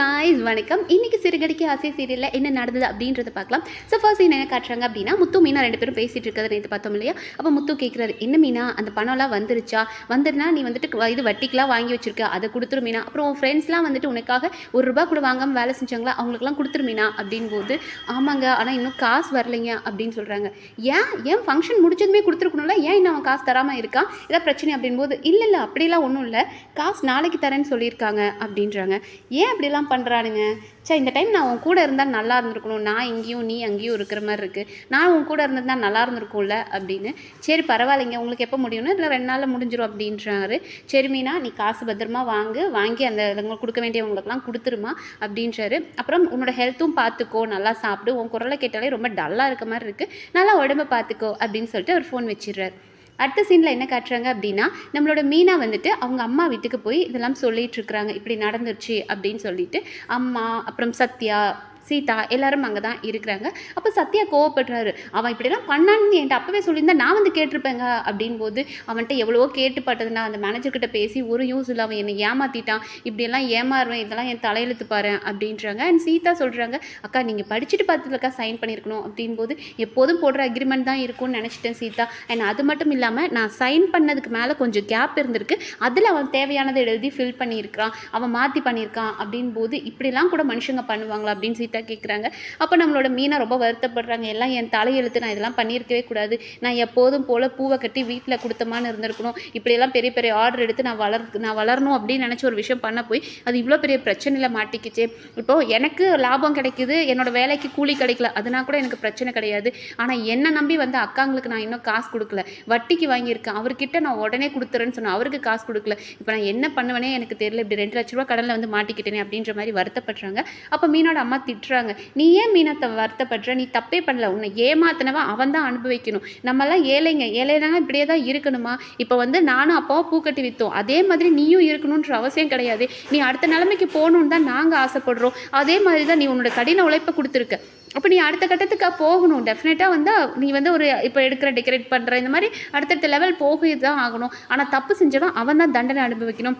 Guys வணக்கம். இன்னைக்கு சிறுகடிக்கு ஆசை சீரியலில் என்ன நடந்தது அப்படின்றத பார்க்கலாம். ஸோ ஃபர்ஸ்ட் என்ன காட்டுறாங்க அப்படின்னா முத்து மீனா ரெண்டு பேரும் பேசிட்டு இருக்கிறத நேற்று பார்த்தோம் இல்லையா? அப்போ முத்து கேட்குறாரு என்ன மீனா அந்த பணம்லாம் வந்துருச்சா? வந்துருனா நீ வந்துட்டு இது வட்டிக்கெலாம் வாங்கி வச்சிருக்க அதை கொடுத்துரு மீனா. அப்புறம் உன் ஃப்ரெண்ட்ஸ்லாம் வந்துட்டு உனக்காக ஒரு ரூபா கூட வாங்காமல் வேலை செஞ்சாங்களா? அவங்களுக்குலாம் கொடுத்துரு மீனா அப்படின்போது ஆமாங்க ஆனால் இன்னும் காசு வரலைங்க அப்படின்னு சொல்கிறாங்க ஏன்? ஏன் ஃபங்க்ஷன் முடிச்சதுமே கொடுத்துருக்கணும்ல? ஏன் இன்னும் அவன் காசு தராமல் இருக்கான் ஏதாவது பிரச்சனை? அப்படின்போது இல்லை இல்லை அப்படிலாம் ஒன்றும் இல்லை. காசு நாளைக்கு தரேன்னு சொல்லியிருக்காங்க அப்படின்றாங்க. ஏன் அப்படிலாம் பண்ணுறானுங்க சே இந்த டைம் நான் உன் கூட இருந்தால் நல்லா இருந்திருக்கணும். நான் இங்கேயும் நீ அங்கேயும் இருக்கிற மாதிரி இருக்குது நான் உன் கூட இருந்திருந்தா நல்லா இருந்திருக்கும்ல அப்படின்னு. சரி பரவாயில்லைங்க. உங்களுக்கு எப்போ முடியும்னு? இல்லை ரெண்டு நாளில் முடிஞ்சிடும் அப்படின்றாரு. சரி மீனா நீ காசு பத்திரமா வாங்கு. வாங்கி அந்த உங்களுக்கு கொடுக்க வேண்டியவங்களுக்குலாம் கொடுத்துருமா அப்படின்றாரு. அப்புறம் உன்னோட ஹெல்த்தும் பார்த்துக்கோ நல்லா சாப்பிடு. உன் குரலை கேட்டாலே ரொம்ப டல்லாக இருக்க மாதிரி இருக்குது நல்லா உடம்ப பார்த்துக்கோ அப்படின்னு சொல்லிட்டு அவர் ஃபோன் வச்சிடுறாரு. அடுத்த சீனில் என்ன காட்டுறாங்க அப்படின்னா நம்மளோட மீனா வந்துட்டு அவங்க அம்மா வீட்டுக்கு போய் இதெல்லாம் சொல்லிட்டு இருக்கிறாங்க. இப்படி நடந்துருச்சு அப்படின்னு சொல்லிட்டு அம்மா அப்புறம் சத்யா சீதா எல்லாரும் அங்கே தான் இருக்கிறாங்க. அப்போ சத்யா கோவப்படுறாரு. அவன் இப்படிலாம் பண்ணான்னு என்கிட்ட அப்போவே சொல்லியிருந்தா நான் வந்து கேட்டிருப்பேங்க. அப்படின் போது அவன்கிட்ட எவ்வளவோ கேட்டுப்பட்டதுன்னா அந்த மேனேஜர்கிட்ட பேசி ஒரு யூஸ் இல்லை அவன் என்னை ஏமாத்திட்டான். இப்படியெல்லாம் ஏமாறுவேன் இதெல்லாம் என் தலையெழுத்து பாரு அப்படின்றாங்க. அண்ட் சீதா சொல்கிறாங்க அக்கா நீங்கள் படிச்சுட்டு பார்த்துலக்கா சைன் பண்ணியிருக்கணும். அப்படின் போது எப்போதும் போடுற அக்ரிமெண்ட் தான் இருக்கும்னு நினச்சிட்டேன் சீதா. அண்ட் அது மட்டும் இல்லாமல் நான் சைன் பண்ணதுக்கு மேலே கொஞ்சம் கேப் இருந்திருக்கு. அதில் அவன் தேவையானதை எழுதி ஃபில் பண்ணியிருக்கிறான். அவன் மாற்றி பண்ணியிருக்கான். அப்படின் போது இப்படிலாம் கூட மனுஷங்க பண்ணுவாங்களா? அப்படின்னு சீதா கேட்குறாங்க அப்போ நம்மளோட மீனா ரொம்ப வருத்தப்படுறாங்க. எல்லாம் என் தலையெழுத்து நான் இதெல்லாம் பண்ணியிருக்கவே கூடாது. நான் எப்போதும் போல் பூவை கட்டி வீட்டில் கொடுத்தமான்னு இருந்திருக்கணும். இப்படியெல்லாம் பெரிய பெரிய ஆர்டர் எடுத்து நான் வளர் நான் வளரணும் அப்படின்னு நினச்ச ஒரு விஷயம் பண்ண போய் அது இவ்வளோ பெரிய பிரச்சனையில் மாட்டிக்கிச்சே. இப்போது எனக்கு லாபம் கிடைக்குது. என்னோட வேலைக்கு கூலி கிடைக்கல. அதுனா கூட எனக்கு பிரச்சனை கிடையாது. ஆனால் என்னை நம்பி வந்து அக்காங்களுக்கு நான் இன்னும் காசு கொடுக்கல. வட்டிக்கு வாங்கியிருக்கேன். அவர்கிட்ட நான் உடனே கொடுத்துறேன்னு சொன்னேன். அவருக்கு காசு கொடுக்கல. இப்போ நான் என்ன பண்ணுவேனே எனக்கு தெரியல. இப்படி ரெண்டு லட்ச ரூபா கடனில் வந்து மாட்டிக்கிட்டேனே அப்படின்ற மாதிரி வருத்தப்படுறாங்க. அப்போ மீனோட அம்மா திட்டுறாங்க நீ ஏன் மீனத்தை வருத்தப்படுற? நீ தப்பே பண்ணல. உன்னை ஏமாத்தினவன் அவன் தான் அனுபவிக்கணும். நம்மலாம் ஏழைங்க. ஏழைனா இப்படியே தான் இருக்கணுமா? இப்போ வந்து நானும் அப்பாவும் பூக்கட்டி விற்றோம் அதே மாதிரி நீயும் இருக்கணுன்ற அவசியம் கிடையாது. நீ அடுத்த நிலைமைக்கு போகணுன்னு தான் நாங்கள் ஆசைப்படுறோம். அதே மாதிரி தான் நீ உன்னோட கடின உழைப்பை கொடுத்துருக்க. அப்போ நீ அடுத்த கட்டத்துக்கு போகணும். டெஃபினட்டாக வந்து நீ வந்து ஒரு இப்போ எடுக்கிற டெக்கரேட் பண்ணுற இந்த மாதிரி அடுத்தடுத்த லெவல் போக தான் ஆகணும். ஆனால் தப்பு செஞ்சவன் அவன் தான் தண்டனை அனுபவிக்கணும்.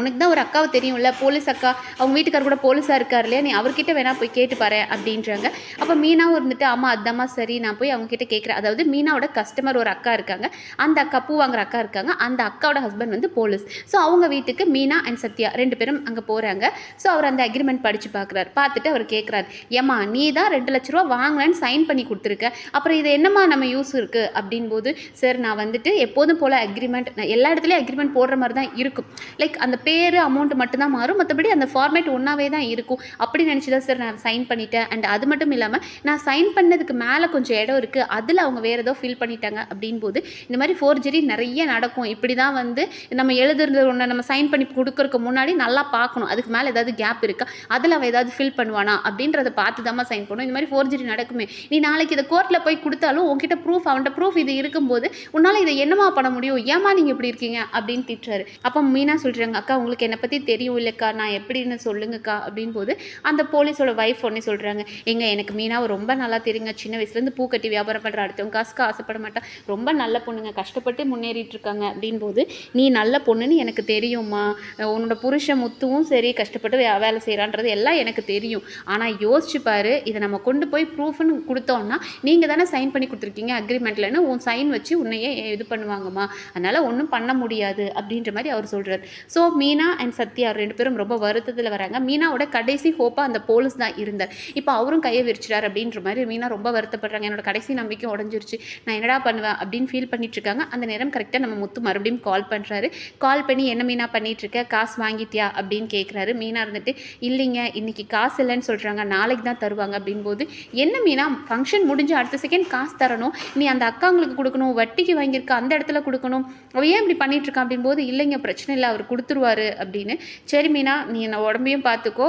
உனக்கு தான் ஒரு அக்காவை தெரியும்ல? போலீஸ் அக்கா அவங்க வீட்டுக்கார் கூட போலீஸாக இருக்கார் இல்லையா? நீ அவர்கிட்ட வேணால் போய் கேட்டு பாரு அப்படின்றாங்க. அப்போ மீனாவும் இருந்துட்டு அம்மா அதாம்மா சரி நான் போய் அவங்ககிட்ட கேட்குறேன் அதாவது மீனாவோட கஸ்டமர் ஒரு அக்கா இருக்காங்க. அந்த அக்கா பூ வாங்குற அக்கா இருக்காங்க. அந்த அக்காவோட ஹஸ்பண்ட் வந்து போலீஸ். ஸோ அவங்க வீட்டுக்கு மீனா அண்ட் சத்யா ரெண்டு பேரும் அங்கே போகிறாங்க ஸோ அவர் அந்த அக்ரிமெண்ட் படித்து பார்க்குறாரு பார்த்துட்டு அவர் கேட்குறாரு ஏம்மா நீ தான் ரெண்டு லட்ச ரூபா வாங்கினேன்னு சைன் பண்ணி கொடுத்துருக்க. அப்புறம் இது என்னம்மா நம்ம யூஸ் இருக்குது அப்படின் போது சார் நான் வந்துட்டு எப்போதும் போல் அக்ரிமெண்ட் நான் எல்லா இடத்துலையும் அக்ரிமெண்ட் போடுற மாதிரி தான் இருக்கும். லைக் அந்த பேர் அமௌண்ட் மட்டும்தான் மாறும். மற்றபடி அந்த ஃபார்மேட் ஒன்றாவே தான் இருக்கும். அப்படி நினச்சி தான் சார் நான் சைன் பண்ணிட்டேன். அண்ட் அது மட்டும் இல்லாமல் நான் சைன் பண்ணதுக்கு மேலே கொஞ்சம் இடம் இருக்குது அதில் அவங்க வேறு ஏதோ ஃபில் பண்ணிட்டாங்க அப்படின் போது இந்த மாதிரி ஃபோர்ஜரி நிறைய நடக்கும். இப்படி தான் வந்து நம்ம எழுதுறது ஒன்று நம்ம சைன் பண்ணி கொடுக்கறதுக்கு முன்னாடி நல்லா பார்க்கணும். அதுக்கு மேலே ஏதாவது கேப் இருக்கா? அதில் அவன் ஏதாவது ஃபில் பண்ணுவானா? அப்படின்றத பார்த்து தான் சைன் பண்ணணும். இந்த மாதிரி ஃபோர்ஜரி நடக்குமே. நீ நாளைக்கு இதை கோர்ட்டில் போய் கொடுத்தாலும் உங்ககிட்ட ப்ரூஃப் அவன்கிட்ட ப்ரூஃப் இது இருக்கும்போது உன்னால் இதை என்னமா பண்ண முடியும்? ஏமா நீங்கள் இப்படி இருக்கீங்க? அப்படின்னு திட்டுறாரு. அப்போ மீனா சொல்கிறாங்க அக்கா உங்களுக்கு என்னை பற்றி தெரியும் இல்லைக்கா நான் எப்படின்னு சொல்லுங்கக்கா அப்படின் போது அந்த போலீஸோட ஒய்ஃப் ஒன்னே சொல்கிறாங்க எங்க எனக்கு மீனாவை ரொம்ப நல்லா தெரியுங்க. சின்ன வயசுலேருந்து பூ கட்டி வியாபாரம் பண்ணுற அடுத்தவங்க காசுக்கு ஆசைப்பட மாட்டா. ரொம்ப நல்ல பொண்ணுங்க. கஷ்டப்பட்டு முன்னேறிட்டு இருக்காங்க. அப்படின் போது நீ நல்ல பொண்ணுன்னு எனக்கு தெரியும்மா. உன்னோட புருஷன் முத்துவும் சரி கஷ்டப்பட்டு வேலை செய்கிறான்றது எல்லாம் எனக்கு தெரியும். ஆனால் யோசிச்சு பாரு. இதை நம்ம கொண்டு போய் ப்ரூஃப்னு கொடுத்தோம்னா நீங்கள் தானே சைன் பண்ணி கொடுத்துருக்கீங்க அக்ரிமெண்ட்லன்னு உன் சைன் வச்சு உன்னையே இது பண்ணுவாங்கம்மா. அதனால் ஒன்றும் பண்ண முடியாது அப்படின்ற மாதிரி அவர் சொல்கிறார் ஸோ மீனா அண்ட் சத்யா ரெண்டு பேரும் ரொம்ப வருத்தத்தில் வராங்க. மீனாவோட கடைசி ஹோப்பாக அந்த போலீஸ் தான் இருந்தார் இப்போ அவரும் கையை விரிச்சிட்டார் அப்படின்ற மாதிரி மீனா ரொம்ப வருத்தப்படுறாங்க. என்னோட கடைசி நம்பிக்கை உடஞ்சிருச்சு. நான் என்னடா பண்ணுவேன் அப்படின்னு ஃபீல் பண்ணிட்டு இருக்காங்க. அந்த நேரம் கரெக்டாக நம்ம முத்து மறுபடியும் கால் பண்ணுறாரு கால் பண்ணி என்ன மீனா பண்ணிட்டு இருக்க காசு வாங்கிட்டியா? அப்படின்னு கேட்குறாரு மீனா இருந்துட்டு இல்லைங்க இன்னைக்கு காசு இல்லைன்னு சொல்கிறாங்க நாளைக்கு தான் தருவாங்க. அப்படின்போது என்ன மீனா? ஃபங்க்ஷன் முடிஞ்சு அடுத்த செகண்ட் காசு தரணும். நீ அந்த அக்காங்களுக்கு கொடுக்கணும். வட்டிக்கு வாங்கியிருக்க அந்த இடத்துல கொடுக்கணும். அவ ஏன் இப்படி பண்ணிட்டு இருக்கான் அப்படின்போது இல்லைங்க பிரச்சனை இல்லை. அவர் கொடுத்துருவார். அப்படின்னு. சரி மீனா நீ என்ன உடம்பையும் பார்த்துக்கோ.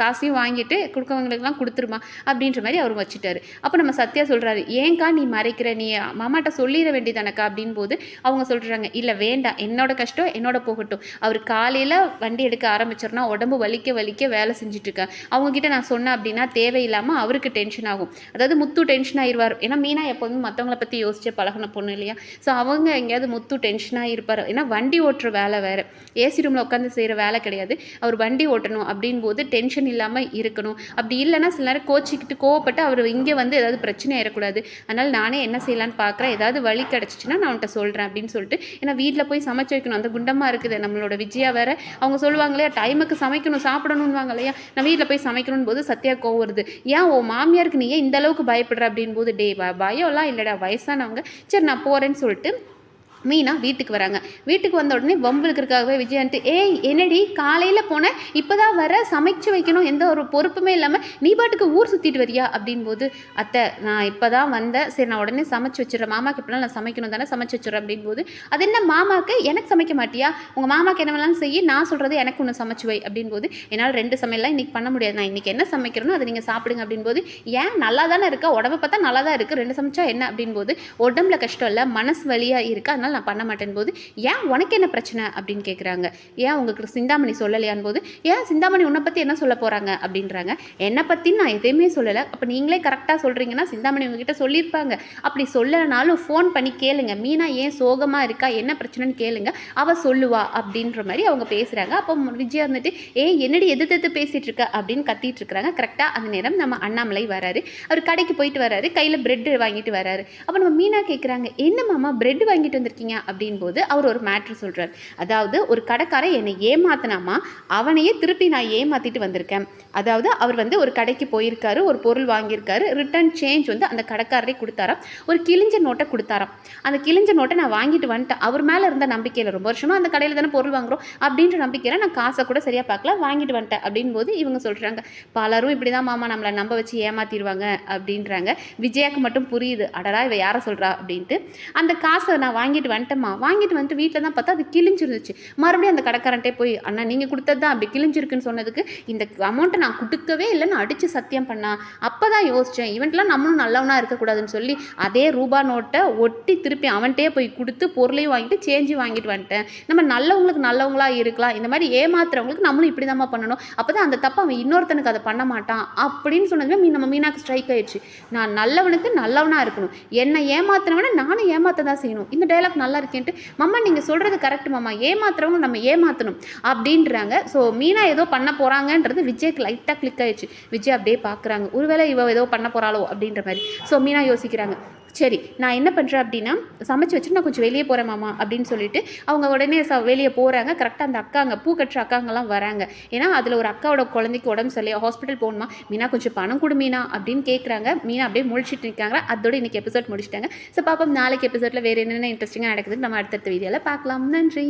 காசையும் வாங்கிட்டு கொடுக்கவங்களுக்குலாம் கொடுத்துருமா அப்படின்ற மாதிரி அவர் வச்சுட்டாரு. அப்போ நம்ம சத்யா சொல்கிறாரு ஏன்க்கா நீ மறைக்கிற? நீ மாமாட்ட சொல்லிட வேண்டியதானக்கா அப்படின் போது அவங்க சொல்கிறாங்க இல்லை வேண்டாம். என்னோட கஷ்டம் என்னோட போகட்டும். அவர் காலையில் வண்டி எடுக்க ஆரம்பிச்சோன்னா உடம்பு வலிக்க வலிக்க வேலை செஞ்சுட்டு இருக்கேன் அவங்கக்கிட்ட நான் சொன்னேன் அப்படின்னா தேவையில்லாமல் அவருக்கு டென்ஷன் ஆகும். அதாவது முத்து டென்ஷன் ஆயிடுவார் ஏன்னா மீனா எப்போதும் மற்றவங்கள பற்றி யோசிச்சே பழகின பொண்ணு இல்லையா? ஸோ அவங்க எங்கேயாவது முத்து டென்ஷனாக இருப்பார் ஏன்னா வண்டி ஓட்டுற வேலை வேறு. ஏசி ரூமில் ரூமில் உட்காந்து செய்கிற வேலை கிடையாது. அவர் வண்டி ஓட்டணும் அப்படின் போது டென்ஷன் இல்லாமல் இருக்கணும். அப்படி இல்லைன்னா சில நேரம் கோச்சிக்கிட்டு கோவப்பட்டு அவர் இங்கே வந்து ஏதாவது பிரச்சனை ஆயிடக்கூடாது அதனால் நானே என்ன செய்யலான்னு பார்க்குறேன் ஏதாவது வழி கிடச்சிச்சின்னா நான் அவன்கிட்ட சொல்கிறேன் அப்படின்னு சொல்லிட்டு ஏன்னா வீட்டில் போய் சமைச்சு வைக்கணும். அந்த குண்டமாக இருக்குது. நம்மளோட விஜயா வேற அவங்க சொல்லுவாங்க இல்லையா டைமுக்கு சமைக்கணும் சாப்பிடணும்வாங்க இல்லையா? நான் வீட்டில் போய் சமைக்கணும் போது சத்யா கோவம் வருது. ஏன் ஓ மாமியாருக்கு நீ ஏன் இந்த அளவுக்கு பயப்படுற? அப்படின் போது டே பயம்லாம் இல்லைடா வயசானவங்க. சரி நான் போகிறேன்னு சொல்லிட்டு மீனா வீட்டுக்கு வராங்க. வீட்டுக்கு வந்த உடனே வம்புலுக்கிறதுக்காகவே விஜயன்ட்டு ஏய் என்னடி? காலையில் போனேன் இப்போ தான் வர சமைச்சு வைக்கணும் எந்த ஒரு பொறுப்புமே இல்லாமல் நீ பாட்டுக்கு ஊர் சுற்றிட்டு வரியா? அப்படின்போது அத்தை நான் இப்போ தான் வந்தேன். சரி நான் உடனே சமைச்சு வச்சிடுறேன். மாமாக்கு இப்படிலாம் நான் சமைக்கணும் தானே சமைச்சு வச்சிடுறேன். அப்படின்போது அது என்ன மாமாக்கு? எனக்கு சமைக்க மாட்டியா? உங்கள் மாமாக்கு என்ன வேணாலும் செய்ய நான் சொல்கிறது எனக்கு ஒன்று சமைச்சு வை. அப்படின் போது என்னால் ரெண்டு சமையல்லாம் இன்றைக்கி பண்ண முடியாது. நான் இன்றைக்கி என்ன சமைக்கிறேனோ அதை நீங்கள் சாப்பிடுங்க. அப்படின்போது ஏன்? நல்லா தானே இருக்கா? உடம்பு பார்த்தா நல்லா தான் இருக்குது ரெண்டு சமைச்சா என்ன? அப்படின்போது உடம்புல கஷ்டம் இல்லை மனசு வழியாக இருக்குது அதனால் நான் பண்ண மாட்டேன் போது ஏன் உனக்கு என்ன பிரச்சனை? அப்படின்னு கேட்குறாங்க ஏன் உங்களுக்கு சிந்தாமணி சொல்லலையான் போது? ஏன் சிந்தாமணி உன்னை பற்றி என்ன சொல்ல போகிறாங்க அப்படின்றாங்க. என்னை பற்றி நான் எதையுமே சொல்லலை. அப்போ நீங்களே கரெக்டாக சொல்கிறீங்கன்னா சிந்தாமணி உங்ககிட்ட சொல்லியிருப்பாங்க. அப்படி சொல்லலைனாலும் ஃபோன் பண்ணி கேளுங்க. மீனா ஏன் சோகமாக இருக்கா? என்ன பிரச்சனைன்னு கேளுங்க. அவள் சொல்லுவா. அப்படின்ற மாதிரி அவங்க பேசுகிறாங்க அப்போ விஜயா வந்துட்டு ஏ என்னடி எது எது பேசிகிட்டு இருக்க அப்படின்னு கத்திட்டு இருக்கிறாங்க. கரெக்டாக அந்த நேரம் நம்ம அண்ணாமலை வராரு. அவர் கடைக்கு போயிட்டு வராரு. கையில் பிரெட் வாங்கிட்டு வராரு. அப்போ நம்ம மீனா கேட்குறாங்க என்ன மாமா பிரெட் வாங்கிட்டு வந்திருக்கீங்க அப்படின் போது அவர் ஒரு மேட்ரு சொல்கிறார் அதாவது ஒரு கடைக்காரன் என்னை ஏமாத்தினாமா? அவனையே திருப்பி நான் ஏமாத்திட்டு வந்திருக்கேன். அதாவது அவர் வந்து ஒரு கடைக்கு போயிருக்காரு ஒரு பொருள் வாங்கியிருக்காரு ரிட்டர்ன் சேஞ்ச் வந்து அந்த கடைக்காரரே கொடுத்தாராம். ஒரு கிழிஞ்ச நோட்டை கொடுத்தாராம். அந்த கிழிஞ்ச நோட்டை நான் வாங்கிட்டு வந்துட்டேன். அவர் மேலே இருந்த நம்பிக்கையில் ரொம்ப வருஷமாக அந்த கடையில் தானே பொருள் வாங்குறோம் அப்படின்ற நம்பிக்கையில் நான் காசை கூட சரியாக பார்க்கல வாங்கிட்டு வந்துட்டேன் அப்படின் போது இவங்க சொல்கிறாங்க பலரும் இப்படி தான் மாமா நம்மளை நம்ப வச்சு ஏமாத்திடுவாங்க அப்படின்றாங்க. விஜயாக்கு மட்டும் புரியுது அடடா இவ யாரை சொல்கிறா அப்படின்ட்டு. அந்த காசை நான் வாங்கிட்டு வந்துட்டேம்மா. வாங்கிட்டு வந்துட்டு வீட்டில் தான் பார்த்தா அது கிழிஞ்சிருந்துச்சு. மறுபடியும் அந்த கடைக்காரன்ட்டே போய் அண்ணா நீங்கள் கொடுத்தது தான் அப்படி கிழிஞ்சிருக்குன்னு சொன்னதுக்கு இந்த அமௌண்ட்டை நான் கொடுக்கவே இல்லைன்னு அடித்து சத்தியம் பண்ணா. அப்போ தான் யோசித்தேன் இவன்ட்லாம் நம்மளும் நல்லவனாக இருக்கக்கூடாதுன்னு சொல்லி அதே ரூபா நோட்டை ஒட்டி திருப்பி அவன்கிட்டயே போய் கொடுத்து பொருளையும் வாங்கிட்டு சேஞ்சு வாங்கிட்டு வந்துட்டேன். நம்ம நல்லவங்களுக்கு நல்லவங்களா இருக்கலாம். இந்த மாதிரி ஏமாத்துறவங்களுக்கு நம்மளும் இப்படி தான் பண்ணணும். அப்போ தான் அந்த தப்பை அவன் இன்னொருத்தனுக்கு அதை பண்ண மாட்டான். அப்படின்னு சொன்னதுமே மீ நம்ம மீனாக்கு ஸ்ட்ரைக் ஆயிடுச்சு. நான் நல்லவனுக்கு நல்லவனாக இருக்கணும். என்னை ஏமாத்துனவனை நானும் ஏமாத்த தான் செய்யணும். இந்த டைலாக் நல்லா இருக்கேன்ட்டு மாமா நீங்கள் சொல்கிறது கரெக்ட் மாமா ஏமாத்துறவங்க நம்ம ஏமாற்றணும் அப்படின்றாங்க. ஸோ மீனா ஏதோ பண்ண போகிறாங்கன்றது விஜய்க்கு லைட்டாக கிளிக் ஆயிடுச்சு. விஜய் அப்படியே பார்க்குறாங்க ஒருவேளை இவ ஏதோ பண்ண போகிறாளோ அப்படின்ற மாதிரி. ஸோ மீனா யோசிக்கிறாங்க. சரி நான் என்ன பண்ணுறேன் அப்படின்னா சமைச்சு வச்சுட்டு நான் கொஞ்சம் வெளியே போகிறேன் மாமா அப்படின்னு சொல்லிட்டு அவங்க உடனே ச வெளியே போகிறாங்க கரெக்டாக அந்த அக்காங்க பூ கட்டுற அக்காங்கெல்லாம் வராங்க. ஏன்னா அதில் ஒரு அக்காவோட குழந்தைக்கு உடம்பு சரியில்லையா ஹாஸ்பிட்டல் போகணுமா? மீனா கொஞ்சம் பணம் கொடு மீனா அப்படின்னு கேட்குறாங்க மீனா அப்படியே முழிச்சிட்டு இருக்காங்க அதோட இன்னைக்கு எபிசோட் முடிச்சிட்டாங்க. ஸோ பாப்போம். நாளைக்கு எபிசோடில் வேறு என்னென்ன இன்ட்ரெஸ்டிங்காக நடக்குதுன்னு நம்ம அடுத்தடுத்த வீடியோவில் பார்க்கலாம். நன்றி.